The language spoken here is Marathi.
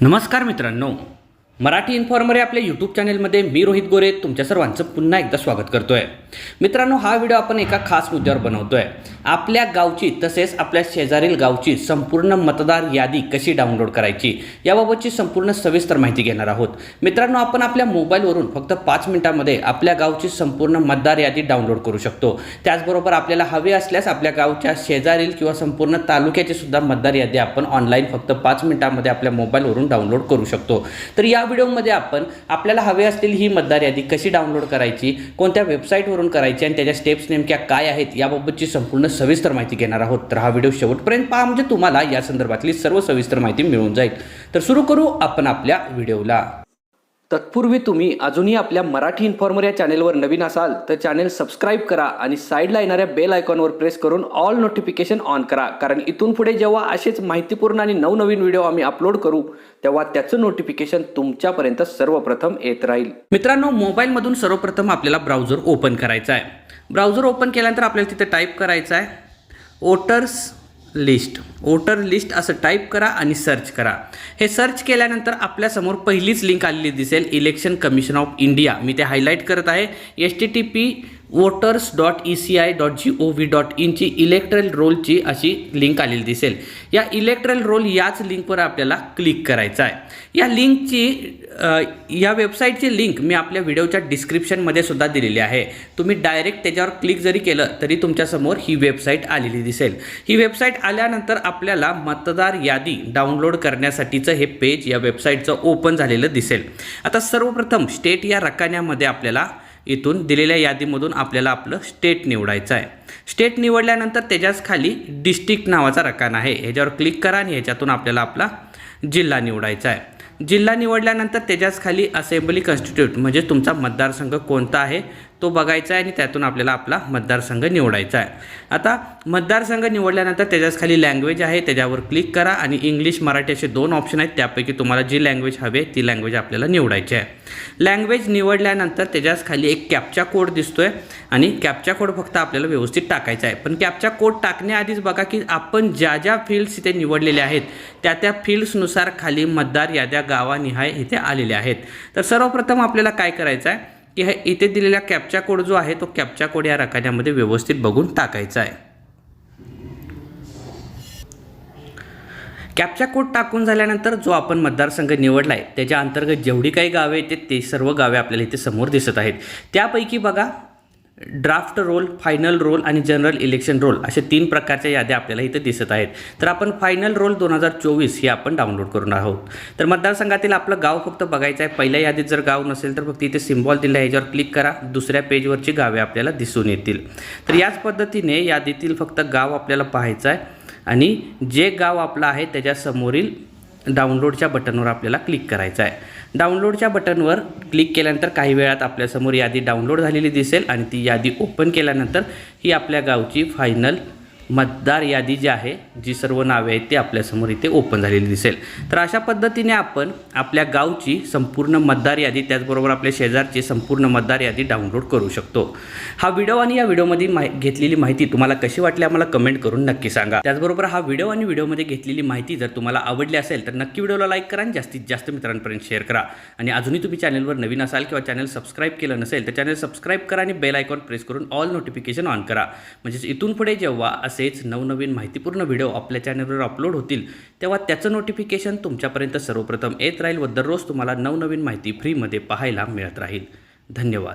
नमस्कार मित्रांनो. मराठी इन्फॉर्मर या आपल्या यूट्यूब चॅनेलमध्ये मी रोहित गोरे तुमच्या सर्वांचं पुन्हा एकदा स्वागत करतोय. मित्रांनो हा व्हिडिओ आपण एका खास मुद्द्यावर बनवतोय. आपल्या गावची तसेच आपल्या शेजारील गावची संपूर्ण मतदार यादी कशी डाउनलोड करायची? याबाबतची संपूर्ण सविस्तर माहिती घेणार आहोत. मित्रांनो आपण आपल्या मोबाईलवरून फक्त पाच मिनिटांमध्ये आपल्या गावची संपूर्ण मतदार यादी डाउनलोड करू शकतो. त्याचबरोबर आपल्याला हवे असल्यास आपल्या गावच्या शेजारील किंवा संपूर्ण तालुक्याची सुद्धा मतदार यादी आपण ऑनलाईन फक्त पाच मिनिटांमध्ये आपल्या मोबाईलवरून डाउनलोड करू शकतो. तर या व्हिडिओमध्ये आपण आपल्याला हवे असलेली ही मतदार यादी कशी डाउनलोड करायची कोणत्या वेबसाईटवरून करायची आणि त्याच्या स्टेप्स नेमक्या काय आहेत याबाबतची संपूर्ण सविस्तर माहिती घेणार आहोत. तर हा व्हिडिओ शेवटपर्यंत पहा. म्हणजे तुम्हाला या संदर्भातली सर्व सविस्तर माहिती मिळून जाईल. तर सुरू करू आपण आपल्या व्हिडिओला. तत्पूर्वी तुम्ही अजूनही आपल्या मराठी इन्फॉर्मर या चॅनेलवर नवीन असाल तर चॅनेल सबस्क्राईब करा आणि साईडला येणाऱ्या बेल आयकॉनवर प्रेस करून ऑल नोटिफिकेशन ऑन करा. कारण इथून पुढे जेव्हा असेच माहितीपूर्ण आणि नवनवीन व्हिडिओ आम्ही अपलोड करू तेव्हा त्याचं नोटिफिकेशन तुमच्यापर्यंत सर्वप्रथम येत राहील. मित्रांनो मोबाईलमधून सर्वप्रथम आपल्याला ब्राउझर ओपन करायचा आहे. ब्राउझर ओपन केल्यानंतर आपल्याला तिथे टाईप करायचं आहे. Voters list. वोटर लिस्ट असं टाईप करा आणि सर्च करा. हे सर्च केल्यानंतर आपल्यासमोर पहिलीच लिंक आलेली दिसेल इलेक्शन कमिशन ऑफ इंडिया मी ते हायलाईट करत आहे. H T T P voters dot E C I dot G O V dot इनची electoral रोलची अशी लिंक आलेली दिसेल. या इलेक्ट्रल रोल याच लिंकवर आपल्याला क्लिक करायचं आहे. या लिंकची या वेबसाईटची लिंक मी आपल्या व्हिडिओच्या डिस्क्रिप्शनमध्ये सुद्धा दिलेली आहे. तुम्ही डायरेक्ट त्याच्यावर क्लिक जरी केलं तरी तुमच्यासमोर ही वेबसाईट आलेली दिसेल. ही वेबसाईट आल्यानंतर आपल्याला मतदार यादी डाउनलोड करण्यासाठीचं हे पेज या वेबसाईटचं ओपन झालेलं दिसेल. आता सर्वप्रथम स्टेट या रकान्यामध्ये आपल्याला इथून दिलेल्या यादीमधून आपल्याला आपलं स्टेट निवडायचं आहे. स्टेट निवडल्यानंतर त्याच्याच खाली डिस्ट्रिक्ट नावाचा रकान आहे. ह्याच्यावर क्लिक करा आणि ह्याच्यातून आपल्याला आपला जिल्हा निवडायचा आहे. जिल्हा निवडल्यानंतर त्याच्याच खाली असेंब्ली कॉन्स्टिट्यूट म्हणजे तुमचा मतदारसंघ कोणता आहे? तो बघायचा आहे आणि त्यातून आपल्याला आपला मतदारसंघ निवडायचा आहे. आता मतदारसंघ निवडल्यानंतर त्याच्याच खाली लँग्वेज आहे त्याच्यावर क्लिक करा आणि इंग्लिश मराठी असे दोन ऑप्शन आहेत. त्यापैकी तुम्हाला जी लँग्वेज हवी ती लँग्वेज आपल्याला निवडायची आहे. लँग्वेज निवडल्यानंतर त्याच्याच खाली एक कॅपचा कोड दिसतो आहे आणि कॅपचा कोड फक्त आपल्याला व्यवस्थित टाकायचा आहे. पण कॅपचा कोड टाकण्याआधीच बघा की आपण ज्या ज्या फील्ड्स इथे निवडलेल्या आहेत त्या त्या फील्ड्सनुसार खाली मतदार याद्या गावानिहाय इथे आलेल्या आहेत. तर सर्वप्रथम आपल्याला काय करायचं आहे? की हे इथे दिलेला कॅपचा कोड जो आहे तो कॅपचा कोड या रकान्यामध्ये व्यवस्थित बघून टाकायचा आहे. कॅपचा कोड टाकून झाल्यानंतर जो आपण मतदारसंघ निवडला आहे त्याच्या अंतर्गत जेवढी काही गावे आहेत ते सर्व गावे आपल्याला इथे समोर दिसत आहेत. त्यापैकी बघा ड्राफ्ट रोल फायनल रोल आणि जनरल इलेक्शन रोल अशा तीन प्रकारच्या याद्या आपल्याला इथे दिसत आहेत. तर आपण फायनल रोल दोन हजार चोवीस हे आपण डाउनलोड करून आहोत. तर मतदारसंघातील आपलं गाव फक्त बघायचं आहे. पहिल्या यादीत जर गाव नसेल तर फक्त इथे सिम्बॉल दिला आहे. याच्यावर क्लिक करा. दुसऱ्या पेजवरची गावे आपल्याला दिसून येतील. तर याच पद्धतीने यादीतील फक्त गाव आपल्याला पाहायचं आहे आणि जे गाव आपलं आहे त्याच्यासमोरील डाउनलोडच्या बटनवर आपल्याला क्लिक करायचं आहे. डाउनलोडच्या बटनवर क्लिक केल्यानंतर काही वेळात आपल्यासमोर यादी डाउनलोड झालेली दिसेल आणि ती यादी ओपन केल्यानंतर ही आपल्या गावची फायनल मतदार यादी जी आहे जी सर्व नावे आहेत ती आपल्यासमोर इथे ओपन झालेली दिसेल. तर अशा पद्धतीने आपण आपल्या गावची संपूर्ण मतदार यादी त्याचबरोबर आपल्या शेजारची संपूर्ण मतदार यादी डाउनलोड करू शकतो. हा व्हिडिओ आणि या व्हिडिओमध्ये माहि घेतलेली माहिती तुम्हाला कशी वाटली आम्हाला कमेंट करून नक्की सांगा. त्याचबरोबर हा व्हिडिओ आणि व्हिडिओमध्ये घेतलेली माहिती जर तुम्हाला आवडली असेल तर नक्की व्हिडिओला लाईक करा आणि जास्तीत जास्त मित्रांपर्यंत शेअर करा. आणि अजूनही तुम्ही चॅनलवर नवीन असाल किंवा चॅनल सबस्क्राईब केलं नसेल तर चॅनल सबस्क्राईब करा आणि बेल आयकॉन प्रेस करून ऑल नोटिफिकेशन ऑन करा. म्हणजेच इथून पुढे जेव्हा असेच नवनवीन माहितीपूर्ण व्हिडिओ आपल्या चॅनलवर अपलोड होतील तेव्हा त्याचं नोटिफिकेशन तुमच्यापर्यंत सर्वप्रथम येत राहील व दररोज तुम्हाला नवनवीन माहिती फ्रीमध्ये पाहायला मिळत राहील. धन्यवाद.